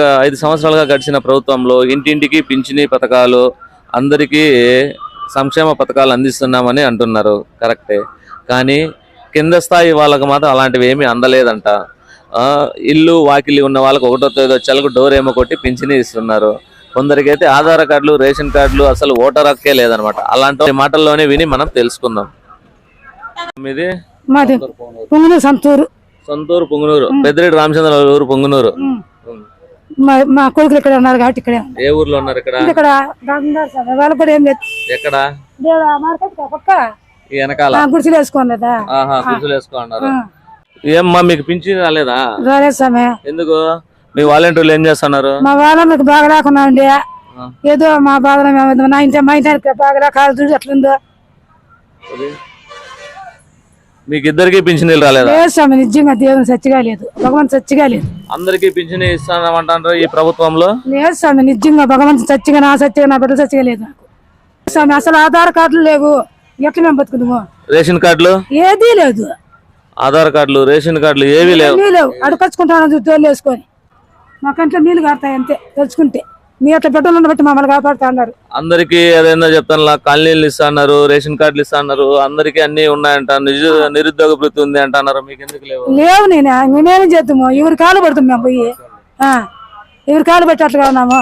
ఐదు సంవత్సరాలుగా గడిచిన ప్రభుత్వంలో ఇంటింటికి పింఛనీ పథకాలు అందరికీ సంక్షేమ పథకాలు అందిస్తున్నామని అంటున్నారు. కరెక్టే. కానీ కింద స్థాయి వాళ్ళకి మాత్రం అలాంటివి ఏమీ అందలేదంట. ఇల్లు వాకిలి ఉన్న వాళ్ళకి ఒకటో తేదీ వచ్చేలకు డోర్ ఏమో కొట్టి పింఛనీ ఇస్తున్నారు. కొందరికైతే ఆధార్ కార్డులు రేషన్ కార్డులు అసలు ఓటర్ హక్కే లేదనమాట. అలాంటి మాటల్లోనే విని మనం తెలుసుకుందాం. మీది? మాది పొంగులు సంతూరు. సొంతూరు పొంగునూరు. పెద్దిరెడ్డి రామచంద్ర ఊరు పొంగునూరు. మా కొడుకులు ఇక్కడ ఉన్నారు కాబట్టి ఇక్కడే. ఏ ఊర్లో ఉన్నారు ఇక్కడ? ఇక్కడ వాళ్ళకి కూడా ఏం లేదు. ఎక్కడ? మార్కెట్ పక్క? వెనకాల? గుడిసెలు వేసుకోలేదా గుర్తులు వేసుకున్నారు ఏమ్మా మీకు పింఛన్ రాలేదా? రాలేదు సామె. ఎందుకు? మీ వాలంటీర్లు ఏం చేస్తున్నారు? మా వాళ్ళకి బాగా లేకుండా ఉండే. ఆ. ఏదో మా మేము నా ఇంటి మా ఇంటి బాగా కాదు చూడు ఎట్లుందో మీకు ఇద్దరికి పింఛనీలు రాలేదా? లేదు స్వామి నిజంగా దేవుని సచ్చిగా లేదు. భగవంతు సచ్చిగా లేదు. అందరికి పింఛన్ ఇస్తామంటారు ఈ ప్రభుత్వంలో? లేదు స్వామి నిజంగా భగవంతు సచ్చిగా నా సచ్చిగా నా బిడ్డ సచ్చిగా లేదు స్వామి అసలు ఆధార్ కార్డులు లేవు. ఎట్లా మేము బతుకుదాము రేషన్ కార్డులు? ఏదీ లేదు. ఆధార్ కార్డులు రేషన్ కార్డులు ఏవి లేవు. లేవు. అడకొచ్చుకుంటాను తోలు వేసుకొని. మా కంట్లో నీళ్ళు కారుతాయి అంతే తెలుసుకుంటే మీ అట్లా బిడ్డలను బట్టి మమ్మల్ని కాపాడుతా అన్నారు. అందరికి అదేందో చెప్తాను కాలనీలు ఇస్తా అన్నారు రేషన్ కార్డులు ఇస్తా అన్నారు అందరికి అన్ని ఉన్నాయంట నిజ నిరుద్యోగ వృత్తి ఉంది అంటున్నారు మీకు ఎందుకు లేవు? లేవు నేను మేమేం చేద్దాము? ఎవరి కాలు పడుతుంది మేము పోయి? ఆ, ఎవరి కాలు పెట్టి అట్లా ఉన్నాము?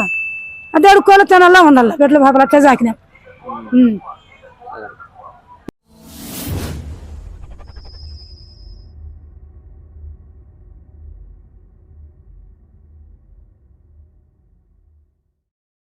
అదే అడుక్కోవాలి తినాలా ఉండాలి బిడ్డలు బాగా అట్లా సాకినాం.